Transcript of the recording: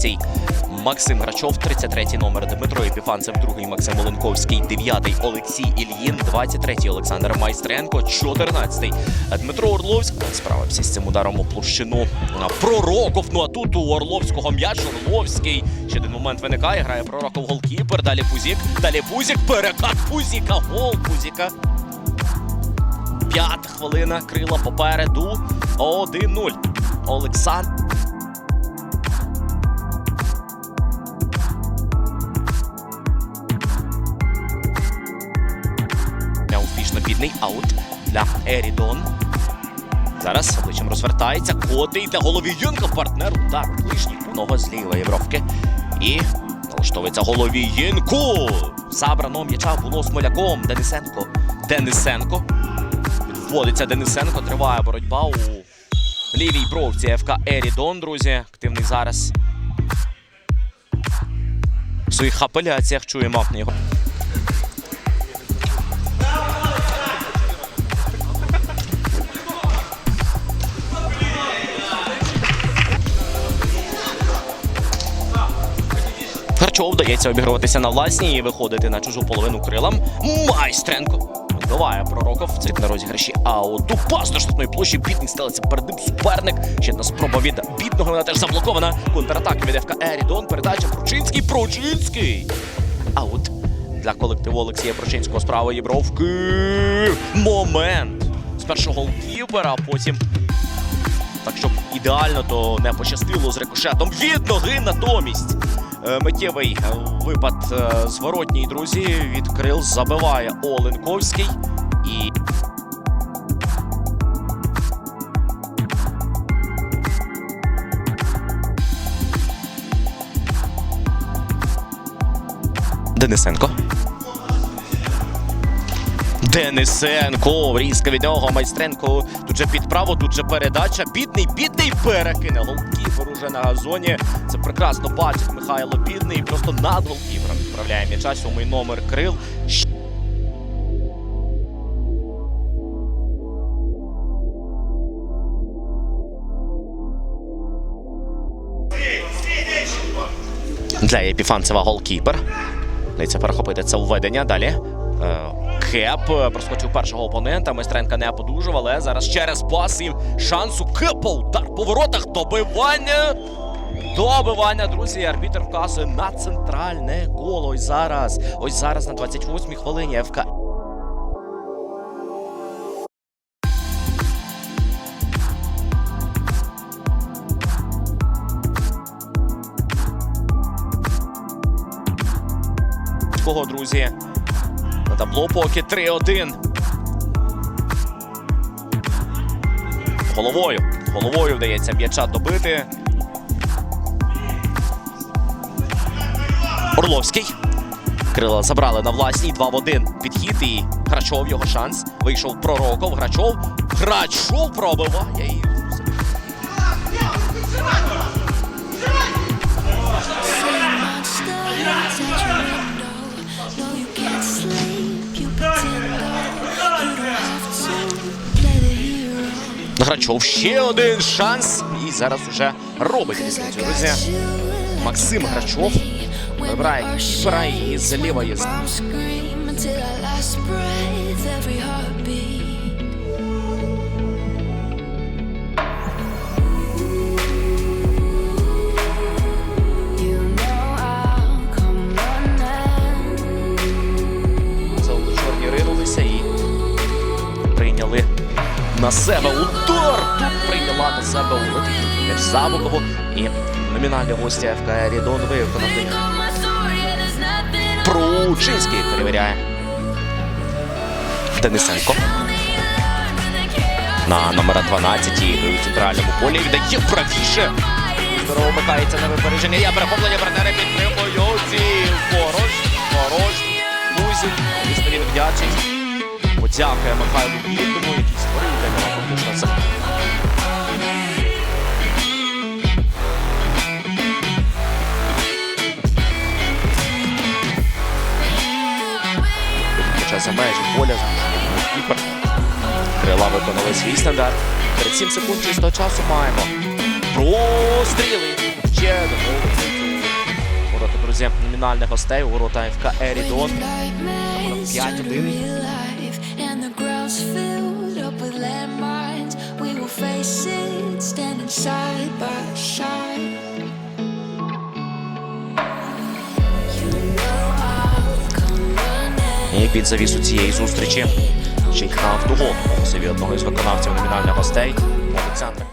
23-й Максим Грачов, 33-й номер Дмитро Епіфанцев, другий Максим Оленковський, 9-й Олексій Ільїн, 23-й Олександр Майстренко, 14-й Дмитро Орловський. Справився з цим ударом у площину. Пророков. Ну а тут у Орловського м'яч Орловський. Ще один момент виникає. Грає Пророков голкіпер. Далі Пузік. Далі Пузік. Перекат Пузіка. Гол Пузіка. П'ята хвилина. Крила попереду. 1-0. Олександр. Успішно аут для Ерідон. Зараз обличчям розвертається. Коти йде Головієнко. Партнер удар ближній нога з лівої бровки. І налаштовується Головієнко. Забрано м'яча було Смоляком. Денисенко. Денисенко. Відводиться Денисенко. Триває боротьба у лівій бровці ФК Ерідон, друзі. Активний зараз. В своїх апеляціях чуємо його. Харчов вдається обігруватися на власній і виходити на чужу половину крилам. Майстренко відбиває пророков. Це на розіграші ауту. Пас до штатної площі. Бідний стелиться перед ним суперник. Ще одна спроба від бідного. Вона теж заблокована. Контратака від ФК Ерідон. Передача Пручинський. Пручинський. Аут для колективу Олексія Пручинського з правої бровки. Момент. З першого голкіпера, а потім так, щоб ідеально, то не пощастило з рикошетом від ноги натомість. Е, Миттєвий випад е, зворотній, друзі. Від крил забиває Оленковський. І Денисенко. Денисенко. Різка від нього. Майстренко. Тут же під право, тут же передача. Бідний, бідний перекине. Голкіпер уже на газоні. Це прекрасно бачить Михайло Бідний. Просто над голкіпером відправляє м'яча. Сьомий номер крил. Для Епіфанцева голкіпер. Дається перехопити це введення. Далі. Е, Кеп е, проскочив першого опонента. Майстренка не подужав, але зараз через пас і шансу Кепа. Удар по воротах. Добивання. Добивання, друзі. Арбітр вказує на центральне коло. Ось зараз. Ось зараз на 28-й хвилині ФК. Кого, друзі? Табло поки 3-1. Головою. Головою вдається м'яча добити. Орловський. Крила забрали на власній 2 в 1. Підхід і Грачов його шанс. Вийшов пророков. Грачов. Грачов пробиває і. Hero. Грачов ще один шанс. І зараз уже робить різницю. Друзі. Максим Грачов вибирає і з лівої з- I'll scream until I last breath, every heartbeat. You know I'll come running. За чорні ринулися і прийняли на себе удар. Тут прийняла на себе удар. М'яч і номінальні гості ФК Рідон виконав. Пручинський перевіряє. Денисенко на номера 12 і у центральному полі віддає правіше. Здорово вмикається на випередження. Я перехоплення партнери підтримують. І ворож, Музін. Звісно, він вдячний. Дякує Михайлу Білікому, який створив декола фактично за. Хоча за межі поля змушений кіпер. Крила виконали свій стандарт. 37 секунд чистого часу маємо. Простріли! Ще до голову. Ворота, друзі, номінальних гостей ворота ФК Ерідон. 5-1 cave and the ground's filled up with landmines. We will face it standing side by side. І під завісу цієї зустрічі чекав дугу у собі одного із виконавців номінальних гостей Олександр.